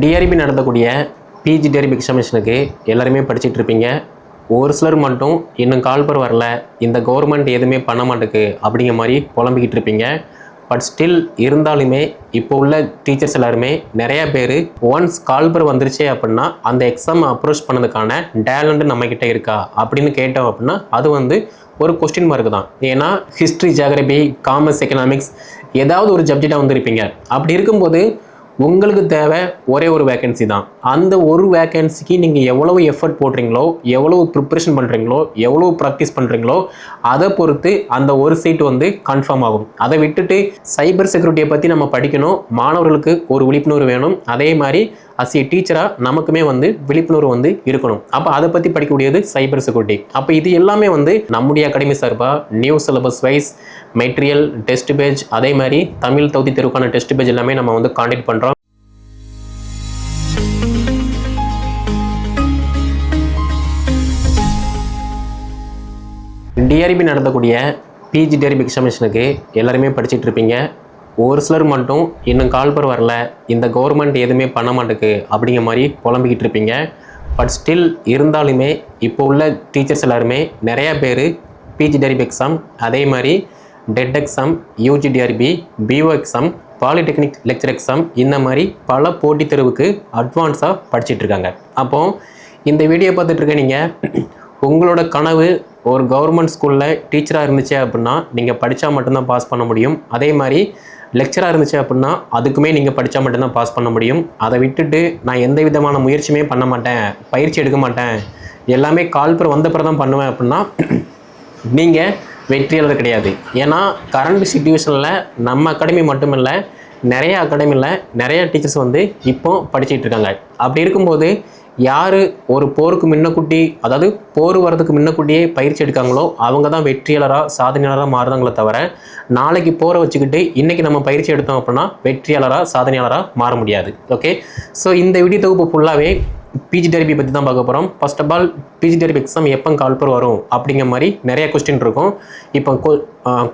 TRP நடத்தக்கூடிய PG TRB எக்ஸாமினேஷனுக்கு எல்லாருமே படிச்சுட்டு இருப்பீங்க. ஒரு சிலர் மட்டும் இன்னும் கால்பர் வரல இந்த கவர்மெண்ட் எதுவுமே பண்ண மாட்டேக்கு அப்படிங்கிற மாதிரி புலம்பிக்கிட்டு இருப்பீங்க. பட் ஸ்டில் இருந்தாலுமே இப்போ உள்ள டீச்சர்ஸ் எல்லாருமே நிறையா பேர் ஒன்ஸ் கால்பர் வந்துருச்சு அப்படின்னா அந்த எக்ஸாம் அப்ரோச் பண்ணதுக்கான டேலண்ட் நம்மக்கிட்ட இருக்கா அப்படின்னு கேட்டோம் அப்படின்னா அது வந்து ஒரு கொஸ்டின் மார்க் தான். ஏன்னா ஹிஸ்ட்ரி ஜியாகிரபி காமர்ஸ் எக்கனாமிக்ஸ் ஏதாவது ஒரு சப்ஜெக்டாக வந்திருப்பீங்க. அப்படி இருக்கும்போது உங்களுக்கு தேவை ஒரே ஒரு வேகன்சி தான். அந்த ஒரு வேகன்சிக்கு நீங்கள் எவ்வளவு எஃபர்ட் போடுறீங்களோ எவ்வளவு ப்ரிப்ரேஷன் பண்ணுறீங்களோ எவ்வளவு ப்ராக்டிஸ் பண்ணுறீங்களோ அதை பொறுத்து அந்த ஒரு சீட் வந்து கன்ஃபார்ம் ஆகும். அதை விட்டுட்டு சைபர் செக்யூரிட்டியை பற்றி நம்ம படிக்கணும். மாணவர்களுக்கு ஒரு விழிப்புணர்வு வேணும். அதே மாதிரி அஸ் ஏ டீச்சராக நமக்குமே வந்து விழிப்புணர்வு வந்து இருக்கணும். அப்போ அதை பற்றி படிக்கக்கூடியது சைபர் செக்யூரிட்டி அப்போ இது எல்லாமே வந்து நம்முடைய அகாடமி சார்பாக new syllabus wise material test page அதே மாதிரி தமிழ் தகுதி தெருவுக்கான டெஸ்ட் பேஜ் எல்லாமே நம்ம வந்து காண்டாக்ட் பண்ணுறோம் டிஆர்பி நடத்தக்கூடிய பிஜி டிஆர்பி எக்ஸாமினேஷனுக்கு எல்லாருமே படிச்சுட்டு இருப்பீங்க. ஒரு சிலர் மட்டும் இன்னும் கால்பர் வரல இந்த கவர்மெண்ட் எதுவுமே பண்ண மாட்டேக்கு அப்படிங்கிற மாதிரி புலம்பிக்கிட்டு இருப்பீங்க. பட் ஸ்டில் இருந்தாலுமே இப்போ உள்ள டீச்சர்ஸ் எல்லாருமே நிறையா பேர் பிஜி டிஆர்பி எக்ஸாம் அதே மாதிரி TET exam UG TRB PO exam polytechnic lecturer exam இந்த மாதிரி பல போட்டித் தேர்வுக்கு அட்வான்ஸாக படிச்சிட்டு இருக்காங்க. அப்போது இந்த வீடியோ பார்த்துட்ருக்க நீங்கள் உங்களோட கனவு ஒரு கவர்மெண்ட் ஸ்கூலில் டீச்சராக இருந்துச்சு அப்படின்னா நீங்கள் படித்தா மட்டும்தான் பாஸ் பண்ண முடியும். அதே மாதிரி லெக்சராக இருந்துச்சு அப்படின்னா அதுக்குமே நீங்கள் படித்தா மட்டும்தான் பாஸ் பண்ண முடியும். அதை விட்டுட்டு நான் எந்த விதமான முயற்சியுமே பண்ண மாட்டேன். பயிற்சி எடுக்க மாட்டேன். எல்லாமே கால்பர் வந்த தான் பண்ணுவேன் அப்படின்னா நீங்கள் வெற்றியாளர் கிடையாது. ஏன்னா கரண்ட் சுச்சுவேஷனில் நம்ம அகாடமி மட்டுமில்லை நிறைய அகாடமியில் நிறைய டீச்சர்ஸ் வந்து இப்போ படிச்சுட்டு இருக்காங்க. அப்படி இருக்கும்போது யார் ஒரு போருக்கு முன்னக்கூட்டி அதாவது போர் வரதுக்கு முன்னக்கூட்டியே பயிற்சி எடுக்காங்களோ அவங்க தான் வெற்றியாளராக சாதனையாளராக மாறுதாங்களே தவிர நாளைக்கு போரை வச்சுக்கிட்டு இன்றைக்கி நம்ம பயிற்சி எடுத்தோம் அப்படின்னா வெற்றியாளராக சாதனையாளராக மாற முடியாது. ஓகே ஸோ இந்த வீடியோ தொகுப்பு ஃபுல்லாகவே பிஜி டெரிபி பற்றி தான் பார்க்க போகிறோம் first of all PG TRB exam எப்போ கால்பர் வரும் அப்படிங்கிற மாதிரி நிறைய கொஸ்டின் இருக்கும். இப்போ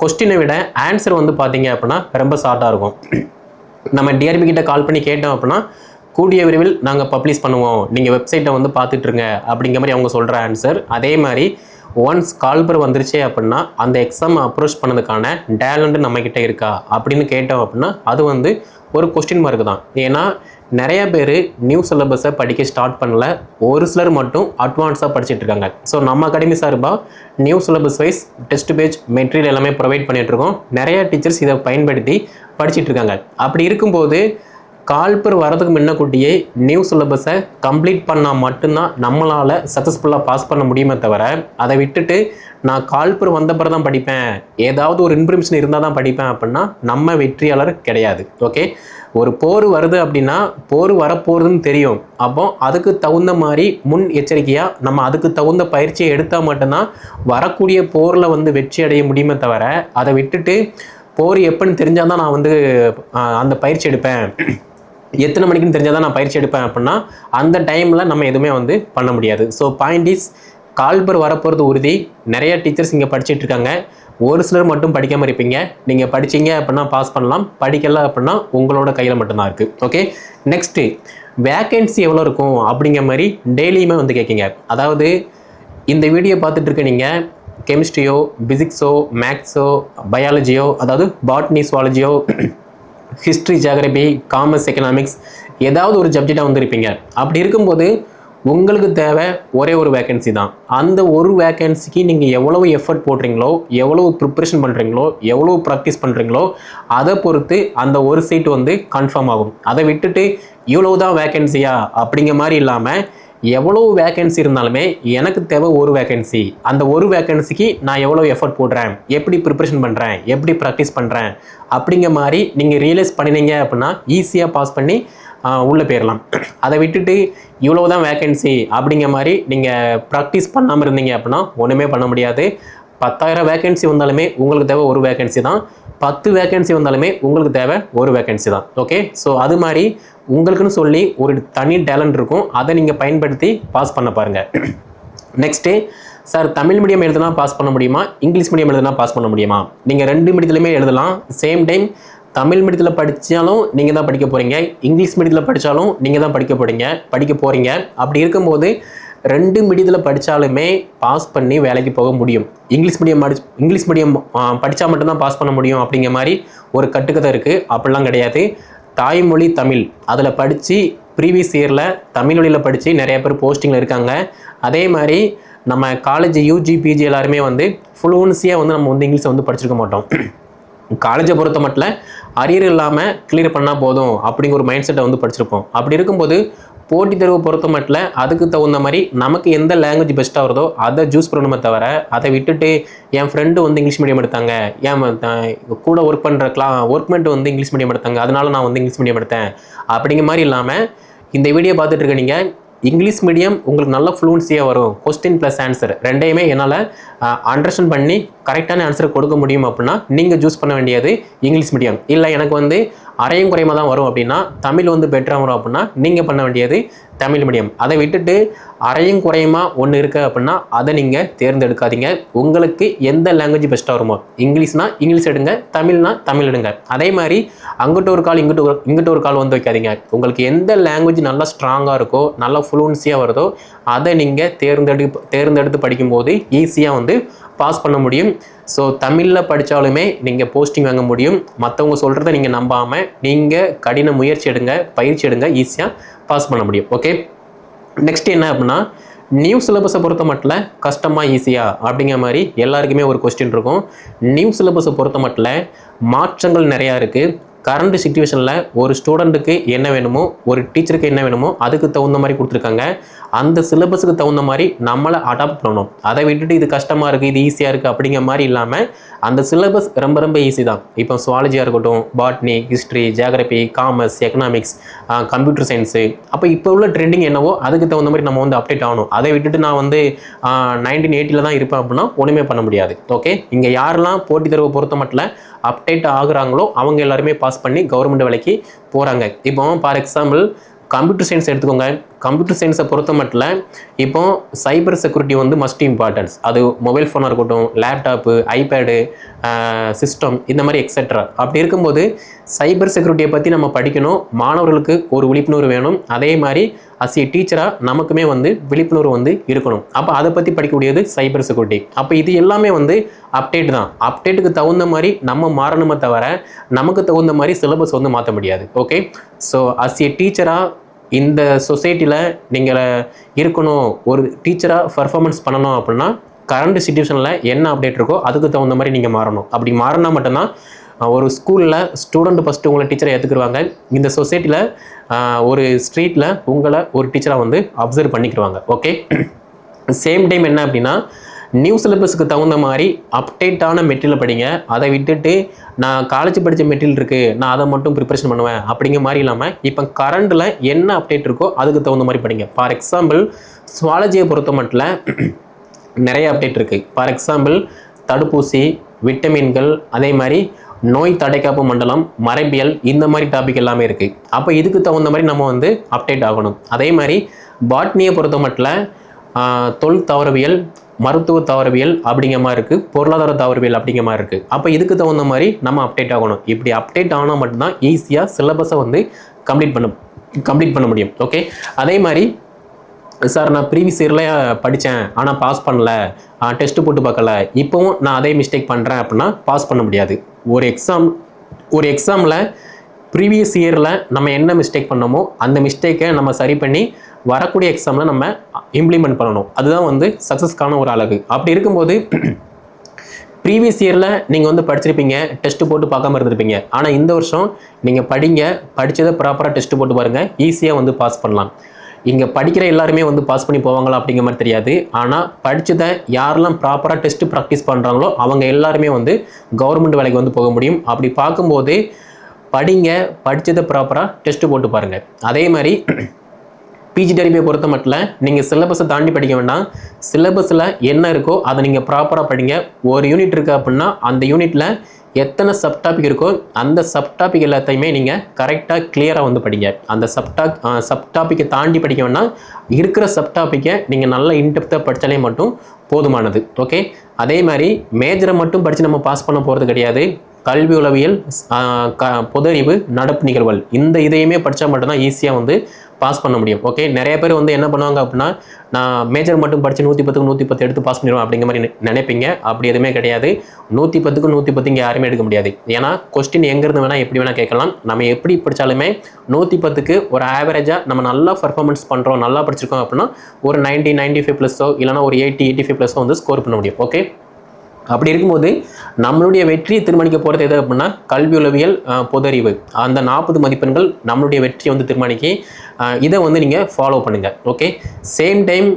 கொஸ்டினை விட ஆன்சர் வந்து பார்த்தீங்க அப்படின்னா ரொம்ப ஷார்ட்டாக இருக்கும். நம்ம டிஆர்பி கிட்ட கால் பண்ணி கேட்டோம் அப்படின்னா கூடிய விரைவில் நாங்கள் பப்ளிஷ் பண்ணுவோம். நீங்கள் வெப்சைட்டை வந்து பார்த்துட்ருங்க அப்படிங்கிற மாதிரி அவங்க சொல்கிற ஆன்சர் அதே மாதிரி ஒன்ஸ் கால்பர் வந்துருச்சே அப்படின்னா அந்த எக்ஸாம் அப்ரோச் பண்ணதுக்கான டேலண்ட் நம்மக்கிட்ட இருக்கா அப்படின்னு கேட்டோம் அப்படின்னா அது வந்து ஒரு கொஸ்டின் மார்க் தான். ஏன்னா நிறைய பேர் நியூ சிலபஸை படிக்க ஸ்டார்ட் பண்ணல. ஒரு சிலர் மட்டும் அட்வான்ஸாக படிச்சுட்டு இருக்காங்க. ஸோ நம்ம அகாடமி சார்பாக new syllabus wise test page material எல்லாமே ப்ரொவைட் பண்ணிகிட்ருக்கோம் நிறைய டீச்சர்ஸ் இதை பயன்படுத்தி படிச்சுட்டு இருக்காங்க. அப்படி இருக்கும்போது கால்பர் வரதுக்கு முன்னக்கூட்டியே நியூ சிலபஸை கம்ப்ளீட் பண்ணால் மட்டும்தான் நம்மளால் சக்ஸஸ்ஃபுல்லாக பாஸ் பண்ண முடியுமே தவிர அதை விட்டுட்டு நான் கால்பர் வந்த பிறகு தான் படிப்பேன். ஏதாவது ஒரு இன்ஃபர்மேஷன் இருந்தால் தான் படிப்பேன் அப்படின்னா நம்ம வெற்றியாளர் கிடையாது. ஓகே ஒரு போர் வருது அப்படின்னா போர் வரப்போகுதுன்னு தெரியும். அப்போ அதுக்கு தகுந்த மாதிரி முன் எச்சரிக்கையாக நம்ம அதுக்கு தகுந்த பயிற்சியை எடுத்தால் மட்டும்தான் வரக்கூடிய போரில் வந்து வெற்றி அடைய முடியுமே தவிர அதை விட்டுட்டு போர் எப்போன்னு தெரிஞ்சால் தான் நான் வந்து அந்த பயிற்சி எடுப்பேன். எத்தனை மணிக்குன்னு தெரிஞ்சால் தான் நான் பயிற்சி எடுப்பேன் அப்படின்னா அந்த டைமில் நம்ம எதுவுமே வந்து பண்ண முடியாது. ஸோ பாயிண்ட் இஸ் கால்பர் வரப்போகிறது உறுதி. நிறைய டீச்சர்ஸ் இங்கே படிச்சுட்டு இருக்காங்க. ஒரு சிலர் மட்டும் படிக்காமல் இருப்பீங்க. நீங்கள் படிச்சீங்க அப்படின்னா பாஸ் பண்ணலாம். படிக்கல அப்படின்னா உங்களோட கையில் மட்டும்தான் இருக்குது ஓகே நெக்ஸ்ட்டு வேக்கன்சி எவ்வளோ இருக்கும் அப்படிங்கிற மாதிரி டெய்லியுமே வந்து கேட்குங்க. அதாவது இந்த வீடியோ பார்த்துட்டு இருக்க நீங்கள் கெமிஸ்ட்ரியோ பிசிக்ஸோ மேக்ஸோ பயாலஜியோ அதாவது பாட்னி சுவாலஜியோ ஹிஸ்ட்ரி ஜாகிரபி காமர்ஸ் எக்கனாமிக்ஸ் ஏதாவது ஒரு சப்ஜெக்டாக வந்திருப்பீங்க. அப்படி இருக்கும்போது உங்களுக்கு தேவை ஒரே ஒரு வேகன்சி தான். அந்த ஒரு வேகன்சிக்கு நீங்கள் எவ்வளவு எஃபர்ட் போடுறீங்களோ எவ்வளவு ப்ரிப்ரேஷன் பண்ணுறீங்களோ எவ்வளவு ப்ராக்டிஸ் பண்ணுறீங்களோ அதை பொறுத்து அந்த ஒரு சீட் வந்து கன்ஃபார்ம் ஆகும். அதை விட்டுட்டு இவ்வளவு தான் வேகன்சியா அப்படிங்கிற மாதிரி இல்லாமல் எவ்வளோ வேகன்சி இருந்தாலுமே எனக்கு தேவை ஒரு வேகன்சி அந்த ஒரு வேகன்சிக்கு நான் எவ்வளோ எஃபர்ட் போடுறேன்? எப்படி ப்ரிப்ரேஷன் பண்ணுறேன் எப்படி ப்ராக்டிஸ் பண்ணுறேன் அப்படிங்கிற மாதிரி நீங்கள் ரியலைஸ் பண்ணினீங்க அப்படின்னா ஈஸியாக பாஸ் பண்ணி உள்ளே போயிடலாம் அதை விட்டுட்டு இவ்வளோ தான் வேகன்சி அப்படிங்கிற மாதிரி நீங்கள் ப்ராக்டிஸ் பண்ணாமல் இருந்தீங்க அப்படின்னா ஒன்றுமே பண்ண முடியாது. பத்தாயிரம் வேகன்சி வந்தாலுமே உங்களுக்கு தேவை ஒரு வேகன்சி தான். பத்து வேகன்சி வந்தாலுமே உங்களுக்கு தேவை ஒரு வேகன்சி தான். ஓகே ஸோ அது மாதிரி உங்களுக்குன்னு சொல்லி ஒரு தனி டேலண்ட் இருக்கும். அதை நீங்கள் பயன்படுத்தி பாஸ் பண்ண பாருங்கள் நெக்ஸ்ட்டு சார் தமிழ் மீடியம் எழுதுனா பாஸ் பண்ண முடியுமா? இங்கிலீஷ் மீடியம் எழுதுனா பாஸ் பண்ண முடியுமா? நீங்கள் ரெண்டு மீடியத்துலையுமே எழுதலாம். சேம் டைம் தமிழ் மீடியத்தில் படித்தாலும் நீங்கள் தான் படிக்க போகிறீங்க இங்கிலீஷ் மீடியத்தில் படித்தாலும் நீங்கள் தான் படிக்க போகிறீங்க படிக்க போகிறீங்க அப்படி இருக்கும்போது ரெண்டு மீடியத்தில் படித்தாலுமே பாஸ் பண்ணி வேலைக்கு போக முடியும். இங்கிலீஷ் மீடியம் படி இங்கிலீஷ் மீடியம் படித்தா மட்டும்தான் பாஸ் பண்ண முடியும் அப்படிங்கிற மாதிரி ஒரு கட்டுக்கதை இருக்குது அப்படிலாம் கிடையாது. தாய்மொழி தமிழ். அதில் படித்து ப்ரீவியஸ் இயரில் தமிழ் மொழியில் படித்து நிறைய பேர் போஸ்டிங்கில் இருக்காங்க. அதே மாதிரி நம்ம காலேஜ் யூஜி பிஜி எல்லாருமே வந்து ஃப்ளூன்சியாக வந்து நம்ம வந்து இங்கிலீஷை வந்து படிச்சிருக்க மாட்டோம். காலேஜை பொறுத்த மட்டும் அரியர் இல்லாமல் கிளியர் பண்ணால் போதும் அப்படிங்கிற ஒரு மைண்ட் செட்டை வந்து படிச்சிருப்போம். அப்படி இருக்கும்போது போட்டித் தேர்வு பொறுத்த மட்டும் அதுக்கு தகுந்த மாதிரி நமக்கு எந்த லாங்குவேஜ் பெஸ்ட்டாக வருதோ அதை சூஸ் பண்ணணுமே தவிர அதை விட்டுட்டு என் ஃப்ரெண்டு வந்து இங்கிலீஷ் மீடியம் எடுத்தாங்க ஏன் கூட ஒர்க் பண்ணுற கிளா ஒர்க்மெண்ட் வந்து இங்கிலீஷ் மீடியம் எடுத்தாங்க அதனால நான் வந்து இங்கிலீஷ் மீடியம் எடுத்தேன். அப்படிங்கிற மாதிரி இல்லாமல் இந்த வீடியோ பார்த்துட்டு இருக்க நீங்கள் இங்கிலீஷ் மீடியம் உங்களுக்கு நல்ல ஃப்ளூன்சியாக வரும். கொஸ்டின் ப்ளஸ் ஆன்சர் ரெண்டையுமே என்னால் அண்டர்ஸ்டாண்ட் பண்ணி கரெக்டான ஆன்சர் கொடுக்க முடியும் அப்படின்னா நீங்கள் சூஸ் பண்ண வேண்டியது இங்கிலீஷ் மீடியம் இல்லை எனக்கு வந்து அரையும் குறையமாக தான் வரும் அப்படின்னா தமிழ் வந்து பெட்டராக வரும் அப்படின்னா நீங்கள் பண்ண வேண்டியது தமிழ் மீடியம் அதை விட்டுட்டு அரையும் குறையுமா ஒன்று இருக்குது அப்படின்னா அதை நீங்கள் தேர்ந்தெடுக்காதீங்க. உங்களுக்கு எந்த லாங்குவேஜ் பெஸ்ட்டாக வருமோ? இங்கிலீஷ்னா இங்கிலீஷ் எடுங்க தமிழ்னா தமிழ் எடுங்க. அதே மாதிரி அங்கிட்ட ஒரு கால் இங்கிட்ட ஒரு இங்கிட்ட ஒரு கால் வந்து வைக்காதீங்க. உங்களுக்கு எந்த லாங்குவேஜ் நல்லா ஸ்ட்ராங்காக இருக்கோ நல்லா ஃப்ளூன்சியாக வருதோ அதை நீங்கள் தேர்ந்தெடு தேர்ந்தெடுத்து படிக்கும்போது ஈஸியாக வந்து பாஸ் பண்ண முடியும். ஸோ தமிழில் படித்தாலுமே நீங்கள் போஸ்டிங் வாங்க முடியும். மற்றவங்க சொல்கிறத நீங்கள் நம்பாமல் நீங்கள் கடின முயற்சி எடுங்க பயிற்சி எடுங்க ஈஸியாக பாஸ் பண்ண முடியும். ஓகே நெக்ஸ்ட் என்ன அப்படின்னா நியூ சிலபஸை பொறுத்த மட்டும் கஷ்டமாக ஈஸியாக அப்படிங்கிற மாதிரி எல்லாருக்குமே ஒரு கொஸ்டின் இருக்கும். நியூ சிலபஸை பொறுத்த மட்டும் மாற்றங்கள் நிறையா இருக்குது கரண்ட் சுச்சுவேஷனில் ஒரு ஸ்டூடெண்ட்டுக்கு என்ன வேணுமோ ஒரு டீச்சருக்கு என்ன வேணுமோ அதுக்கு தகுந்த மாதிரி கொடுத்துருக்காங்க. அந்த சிலபஸுக்கு தகுந்த மாதிரி நம்மளை அடாப்ட் பண்ணணும். அதை விட்டுட்டு இது கஷ்டமாக இருக்குது இது ஈஸியாக இருக்குது அப்படிங்கிற மாதிரி இல்லாமல் அந்த சிலபஸ் ரொம்ப ரொம்ப ஈஸி தான். இப்போ சுவாலஜியாக இருக்கட்டும் botany history geography commerce economics computer science அப்போ இப்போ உள்ள ட்ரெண்டிங் என்னவோ அதுக்கு தகுந்த மாதிரி நம்ம வந்து அப்டேட் ஆகணும். அதை விட்டுட்டு நான் வந்து நைன்டீன் எயிட்டியில் தான் இருப்பேன் அப்படின்னா ஒன்றுமே பண்ண முடியாது. ஓகே இங்கே யாரெல்லாம் போட்டித் தேர்வை பொறுத்த மட்டும் அப்டேட் ஆகுறாங்களோ அவங்க எல்லாருமே பாஸ் பண்ணி கவர்மெண்ட் வேலைக்கு போகிறாங்க இப்போ ஃபார் எக்ஸாம்பிள் கம்ப்யூட்டர் சயின்ஸ் எடுத்துக்கோங்க. கம்ப்யூட்டர் சயின்ஸை பொறுத்த மட்டும் இப்போ சைபர் செக்யூரிட்டி வந்து மஸ்ட் இம்பார்ட்டன்ஸ் அது மொபைல் ஃபோனாக இருக்கட்டும் லேப்டாப்பு ஐபேடு சிஸ்டம் இந்த மாதிரி எக்ஸெட்ரா அப்படி இருக்கும்போது சைபர் செக்யூரிட்டியை பற்றி நம்ம படிக்கணும். மாணவர்களுக்கு ஒரு விழிப்புணர்வு வேணும். அதே மாதிரி அஸ் ஏ டீச்சராக நமக்குமே வந்து விழிப்புணர்வு வந்து இருக்கணும். அப்போ அதை பற்றி படிக்கக்கூடியது சைபர் செக்யூரிட்டி. அப்போ இது எல்லாமே வந்து அப்டேட் தான். அப்டேட்டுக்கு தகுந்த மாதிரி நம்ம மாறணுமே தவிர நமக்கு தகுந்த மாதிரி சிலபஸ் வந்து மாற்ற முடியாது. ஓகே ஸோ அஸ் ஏ டீச்சராக இந்த சொசைட்டியில் நீங்கள் இருக்கணும் ஒரு டீச்சராக பர்ஃபார்மன்ஸ் பண்ணணும் அப்படின்னா கரண்ட் சுச்சுவேஷனில் என்ன அப்டேட் இருக்கோ அதுக்கு தகுந்த மாதிரி நீங்கள் மாறணும். அப்படி மாறினா மட்டும்தான் ஒரு ஸ்கூலில் ஸ்டூடெண்ட் ஃபஸ்ட்டு உங்களை டீச்சரை ஏற்றுக்குருவாங்க இந்த சொசைட்டியில் ஒரு ஸ்ட்ரீட்டில் உங்களை ஒரு டீச்சராக வந்து அப்சர்வ் பண்ணிக்கிடுவாங்க. ஓகே சேம் டைம் என்ன அப்படின்னா நியூ சிலபஸுக்கு தகுந்த மாதிரி அப்டேட்டான மெட்டீரியல் படிங்க. அதை விட்டுட்டு நான் காலேஜ் படித்த மெட்டீரியல் இருக்குது நான் அதை மட்டும் ப்ரிப்பரேஷன் பண்ணுவேன் அப்படிங்கிற மாதிரி இல்லாமல் இப்போ கரண்டில் என்ன அப்டேட் இருக்கோ அதுக்கு தகுந்த மாதிரி படிங்க. ஃபார் எக்ஸாம்பிள் சுவாலஜியை பொறுத்த மட்டும் நிறைய அப்டேட் இருக்குது ஃபார் எக்ஸாம்பிள் தடுப்பூசி விட்டமின்கள் அதே மாதிரி நோய் தடைக்காப்பு மண்டலம் மரபியல் இந்த மாதிரி டாபிக் எல்லாமே இருக்குது அப்போ இதுக்கு தகுந்த மாதிரி நம்ம வந்து அப்டேட் ஆகணும். அதே மாதிரி பாட்னியை பொறுத்த மட்டும் தொல் தவறவியல் மருத்துவ தாவரவியல் அப்படிங்கிற மாதிரி இருக்குது பொருளாதார தாவரவியல் அப்படிங்கிற மாதிரி இருக்குது அப்போ இதுக்கு தகுந்த மாதிரி நம்ம அப்டேட் ஆகணும். இப்படி அப்டேட் ஆனால் மட்டும்தான் ஈஸியாக சிலபஸை வந்து கம்ப்ளீட் பண்ண கம்ப்ளீட் பண்ண முடியும். ஓகே அதே மாதிரி சார் நான் ப்ரீவியஸ் இயரில் படித்தேன் ஆனால் பாஸ் பண்ணல. டெஸ்ட்டு போட்டு பார்க்கல. இப்போவும் நான் அதே மிஸ்டேக் பண்ணுறேன் அப்படின்னா பாஸ் பண்ண முடியாது. ஒரு எக்ஸாம் ஒரு எக்ஸாமில் ப்ரீவியஸ் இயரில் நம்ம என்ன மிஸ்டேக் பண்ணோமோ அந்த மிஸ்டேக்கை நம்ம சரி பண்ணி வரக்கூடிய எக்ஸாமில் நம்ம இம்ப்ளிமெண்ட் பண்ணணும். அதுதான் வந்து சக்ஸஸ்க்கான ஒரு அழகு. அப்படி இருக்கும்போது ப்ரீவியஸ் இயரில் நீங்கள் வந்து படிச்சிருப்பீங்க டெஸ்ட்டு போட்டு பார்க்காம இருந்திருப்பீங்க. ஆனால் இந்த வருஷம் நீங்கள் படிங்க படித்ததை ப்ராப்பராக டெஸ்ட்டு போட்டு பாருங்கள் ஈஸியாக வந்து பாஸ் பண்ணலாம். இங்கே படிக்கிற எல்லாருமே வந்து பாஸ் பண்ணி போவாங்களா அப்படிங்கிற மாதிரி தெரியாது. ஆனால் படித்ததை யாரெல்லாம் ப்ராப்பராக டெஸ்ட்டு ப்ராக்டிஸ் பண்ணுறாங்களோ அவங்க எல்லாருமே வந்து கவர்மெண்ட் வேலைக்கு வந்து போக முடியும். அப்படி பார்க்கும்போது படிங்க படித்ததை ப்ராப்பராக டெஸ்ட்டு போட்டு பாருங்கள் அதே மாதிரி பிஜி டெரிபியை பொறுத்த மட்டும் நீங்கள் சிலபஸை தாண்டி படிக்க வேண்டாம். சிலபஸில் என்ன இருக்கோ அதை நீங்கள் ப்ராப்பராக படிங்க. ஒரு யூனிட் இருக்குது அப்படின்னா அந்த யூனிட்டில் எத்தனை சப் டாபிக் இருக்கோ அந்த சப் டாபிக் எல்லாத்தையுமே நீங்கள் கரெக்டாக கிளியராக வந்து படிங்க. அந்த சப் டாக் சப் தாண்டி படிக்க வேணால் இருக்கிற சப் டாப்பிக்கை நீங்கள் நல்ல இன்டெப்த்தாக படித்தாலே மட்டும் போதுமானது. ஓகே அதே மாதிரி மேஜரை மட்டும் படித்து நம்ம பாஸ் பண்ண போகிறது கிடையாது. கல்வி உளவியல் க பொதறிவு நடப்பு நிகழ்வுகள் இந்த இதையுமே படித்தா மட்டும்தான் ஈஸியாக வந்து பாஸ் பண்ண முடியும். ஓகே நிறைய பேர் வந்து என்ன பண்ணுவாங்க அப்படின்னா நான் மேஜர் மட்டும் படித்து நூற்றி பத்துக்கு நூற்றி பத்து எடுத்து பாஸ் பண்ணிடுவோம் அப்படிங்கிற மாதிரி நினைப்பீங்க. அப்படி எதுவுமே கிடையாது. நூற்றி பத்துக்கு நூற்றி பத்து இங்கே யாருமே எடுக்க முடியாது. ஏன்னா கொஸ்டின் எங்கேருந்து வேணால் எப்படி வேணால் கேட்கலாம். நம்ம எப்படி படித்தாலுமே நூற்றி பத்துக்கு ஒரு ஆவரேஜாக நம்ம நல்லா பர்ஃபார்மன்ஸ் பண்ணுறோம் நல்லா படிச்சிருக்கோம் அப்படின்னா ஒரு 90 95 ஃபைவ் ப்ளஸோ இல்லைனா ஒரு எயிட்டி எயிட்டி ஃபைவ் ப்ளஸோ வந்து ஸ்கோர் பண்ண முடியும். ஓகே அப்படி இருக்கும்போது நம்மளுடைய வெற்றியை தீர்மானிக்க போகிறது எது அப்படின்னா கல்வி உளவியல் பொதறிவு அந்த நாற்பது மதிப்பெண்கள் நம்மளுடைய வெற்றியை வந்து தீர்மானிக்கி இதை வந்து நீங்கள் ஃபாலோ பண்ணுங்கள் ஓகே சேம் டைம்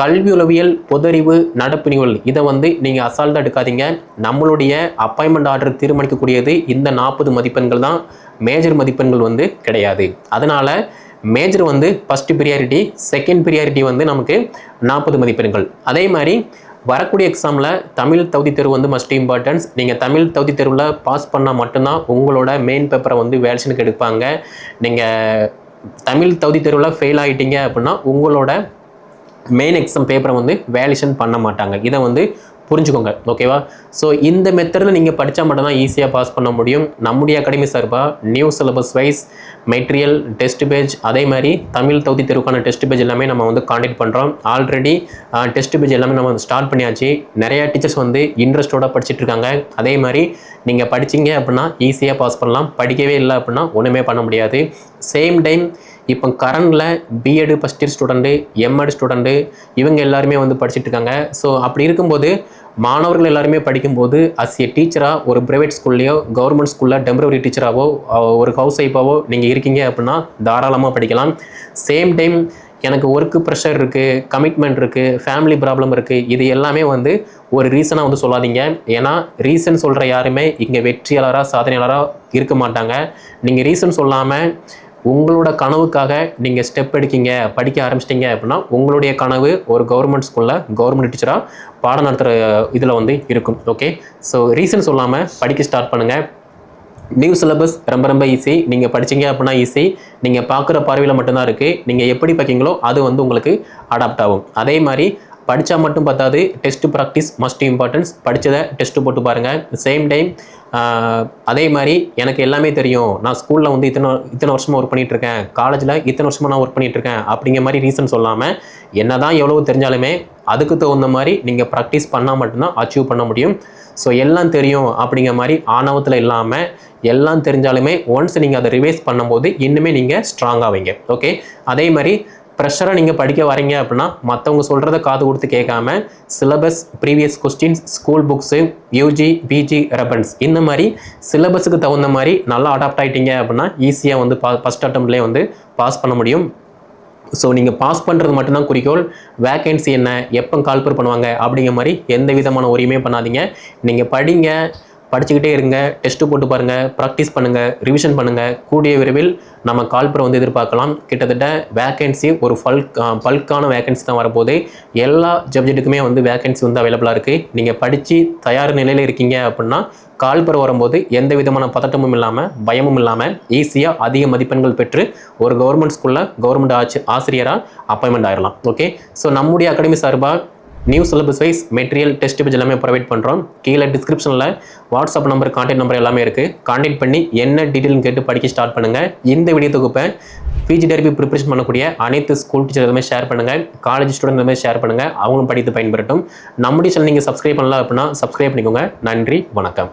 கல்வி உளவியல் பொதறிவு நடப்பு நிகழ்வு இதை வந்து நீங்கள் அசால்ட்டாக எடுக்காதீங்க. நம்மளுடைய அப்பாயின்மெண்ட் ஆர்டர் தீர்மானிக்கக்கூடியது இந்த நாற்பது மதிப்பெண்கள் தான். மேஜர் மதிப்பெண்கள் வந்து கிடையாது. அதனால் மேஜர் வந்து ஃபஸ்ட்டு ப்ரியாரிட்டி செகண்ட் ப்ரியாரிட்டி வந்து நமக்கு நாற்பது மதிப்பெண்கள். அதே மாதிரி வரக்கூடிய எக்ஸாமில் தமிழ் தகுதி தேர்வு வந்து மஸ்ட் இம்பார்ட்டன்ஸ் நீங்கள் தமிழ் தகுதி தேர்வில் பாஸ் பண்ணால் மட்டும்தான் உங்களோட மெயின் பேப்பரை வந்து வேல்ஷனுக்கு எடுப்பாங்க. நீங்கள் தமிழ் தகுதி தேர்வில் ஃபெயில் ஆகிட்டீங்க அப்படின்னா உங்களோட மெயின் எக்ஸாம் பேப்பரை வந்து வேலிஷன் பண்ண மாட்டாங்க. இதை வந்து புரிஞ்சுக்கோங்க ஓகேவா ஸோ இந்த மெத்தடில் நீங்கள் படித்தா மட்டும்தான் ஈஸியாக பாஸ் பண்ண முடியும். நம்முடைய அகாடமி சார்பாக new syllabus wise material test page அதே மாதிரி தமிழ் தகுதி தெருவுக்கான டெஸ்ட் பேஜ் எல்லாமே நம்ம வந்து காண்டாக்ட் பண்ணுறோம் ஆல்ரெடி டெஸ்ட் பேஜ் எல்லாமே நம்ம வந்து ஸ்டார்ட் பண்ணியாச்சு. நிறையா டீச்சர்ஸ் வந்து இன்ட்ரெஸ்ட்டோட படிச்சுட்டு இருக்காங்க. அதே மாதிரி நீங்கள் படிச்சீங்க அப்படின்னா ஈஸியாக பாஸ் பண்ணலாம். படிக்கவே இல்லை அப்படின்னா ஒன்றுமே பண்ண முடியாது. சேம் டைம் இப்போ கரண்டில் BEd first year student MEd student இவங்க எல்லாருமே வந்து படிச்சிட்டு இருக்காங்க. ஸோ அப்படி இருக்கும்போது மாணவர்கள் எல்லாருமே படிக்கும்போது அஸ் எ டீச்சராக ஒரு ப்ரைவேட் ஸ்கூல்லையோ கவர்மெண்ட் ஸ்கூலில் டெம்பரவரி டீச்சராகவோ ஒரு ஹவுஸ் ஒய்ஃபாவோ நீங்கள் இருக்கீங்க அப்படின்னா தாராளமாக படிக்கலாம். சேம் டைம் எனக்கு ஒர்க்கு ப்ரெஷர் இருக்குது கமிட்மெண்ட் இருக்குது ஃபேமிலி ப்ராப்ளம் இருக்குது இது எல்லாமே வந்து ஒரு ரீசனாக வந்து சொல்லாதீங்க. ஏன்னா ரீசன் சொல்கிற யாருமே இங்கே வெற்றியாளராக சாதனையாளராக இருக்க மாட்டாங்க. நீங்கள் ரீசன் சொல்லாமல் உங்களோட கனவுக்காக நீங்கள் ஸ்டெப் எடுக்கீங்க படிக்க ஆரம்பிச்சிட்டிங்க அப்படின்னா உங்களுடைய கனவு ஒரு கவர்மெண்ட் ஸ்கூலில் கவர்மெண்ட் டீச்சராக பாடம் நடத்துகிற இதில் வந்து இருக்கும். ஓகே ஸோ ரீசன் சொல்லாமல் படிக்க ஸ்டார்ட் பண்ணுங்கள் நியூ சிலபஸ் ரொம்ப ரொம்ப ஈஸி நீங்கள் படிச்சீங்க அப்படின்னா ஈஸி நீங்கள் பார்க்குற பார்வையில் மட்டும்தான் இருக்குது நீங்கள் எப்படி பார்க்கீங்களோ அது வந்து உங்களுக்கு அடாப்ட் ஆகும். அதே மாதிரி படித்தா மட்டும் பத்தாது. டெஸ்ட் ப்ராக்டிஸ் மஸ்ட் இம்பார்ட்டன்ஸ் படித்ததை டெஸ்ட்டு போட்டு பாருங்கள் சேம் டைம் அதே மாதிரி எனக்கு எல்லாமே தெரியும். நான் ஸ்கூலில் வந்து இத்தனை இத்தனை வருஷமாக ஒர்க் பண்ணிகிட்ருக்கேன் இருக்கேன் காலேஜில் இத்தனை வருஷமாக நான் ஒர்க் பண்ணிட்டு இருக்கேன் அப்படிங்கிற மாதிரி ரீசன் சொல்லாமல் என்னதான் எவ்வளோ தெரிஞ்சாலுமே அதுக்கு தகுந்த மாதிரி நீங்கள் ப்ராக்டிஸ் பண்ணால் மட்டும்தான் அச்சீவ் பண்ண முடியும். ஸோ எல்லாம் தெரியும் அப்படிங்கிற மாதிரி ஆணவத்தில் இல்லாமல் எல்லாம் தெரிஞ்சாலுமே ஒன்ஸ் நீங்கள் அதை ரிவைஸ் பண்ணும்போது இன்னுமே நீங்கள் ஸ்ட்ராங்காக வைங்க ஓகே அதே மாதிரி ப்ரெஷராக நீங்கள் படிக்க வரீங்க அப்படின்னா மற்றவங்க சொல்கிறத காது கொடுத்து கேட்காம syllabus previous questions school books UG PG reference இந்த மாதிரி சிலபஸுக்கு தகுந்த மாதிரி நல்லா அடாப்ட் ஆகிட்டீங்க அப்படின்னா ஈஸியாக வந்து பா ஃபஸ்ட் அட்டம்ப்ட்லேயே வந்து பாஸ் பண்ண முடியும். ஸோ நீங்கள் பாஸ் பண்ணுறது மட்டும்தான் குறிக்கோள். வேகன்சி என்ன? எப்போ கால்பர் பண்ணுவாங்க? அப்படிங்கிற மாதிரி எந்த விதமான உரிமையும் பண்ணாதீங்க. நீங்கள் படிங்க. படிச்சுக்கிட்டே இருங்க டெஸ்ட்டு போட்டு பாருங்கள் ப்ராக்டிஸ் பண்ணுங்கள் ரிவிஷன் பண்ணுங்கள் கூடிய விரைவில் நம்ம கால்பரை வந்து எதிர்பார்க்கலாம். கிட்டத்தட்ட வேகன்சி ஒரு ஃபல்க் பல்கான வேகன்சி தான் வரப்போகுது. எல்லா சப்ஜெக்ட்டுக்குமே வந்து வேகன்சி வந்து அவைலபிளாக இருக்குது நீங்கள் படித்து தயார் நிலையில் இருக்கீங்க அப்படின்னா கால்பர் வரும்போது எந்த விதமான பதட்டமும் இல்லாமல் பயமும் இல்லாமல் ஈஸியாக அதிக மதிப்பெண்கள் பெற்று ஒரு கவர்மெண்ட் ஸ்கூலில் கவர்மெண்ட் ஆச்சு ஆசிரியராக அப்பாயின்மெண்ட் ஆயிடலாம் ஓகே ஸோ நம்முடைய அகாடமி சார்பாக new syllabus wise material test page எல்லாமே ப்ரொவைட் பண்ணுறோம் கீழே டிஸ்கிரிப்ஷனில் வாட்ஸ்அப் நம்பர் கான்டாக்ட் நம்பர் எல்லாமே இருக்குது கான்டாக்ட் பண்ணி என்ன டீட்டெயில்னு கேட்டு படிக்க ஸ்டார்ட் பண்ணுங்கள் இந்த வீடியோ தொகுப்பை பிஜி டெரிபி ப்ரிப்பரேஷன் பண்ணக்கூடிய அனைத்து ஸ்கூல் டீச்சர் எல்லாமே ஷேர் பண்ணுங்கள் காலேஜ் ஸ்டூடெண்ட் எல்லாமே ஷேர் பண்ணுங்கள் அவங்களும் படித்து பயன்பெறட்டும். நம்முடைய சேனல் நீங்கள் சப்ஸ்கிரைப் பண்ணலாம் அப்படின்னா சப்ஸ்கிரைப் பண்ணிக்கோங்க. நன்றி வணக்கம்.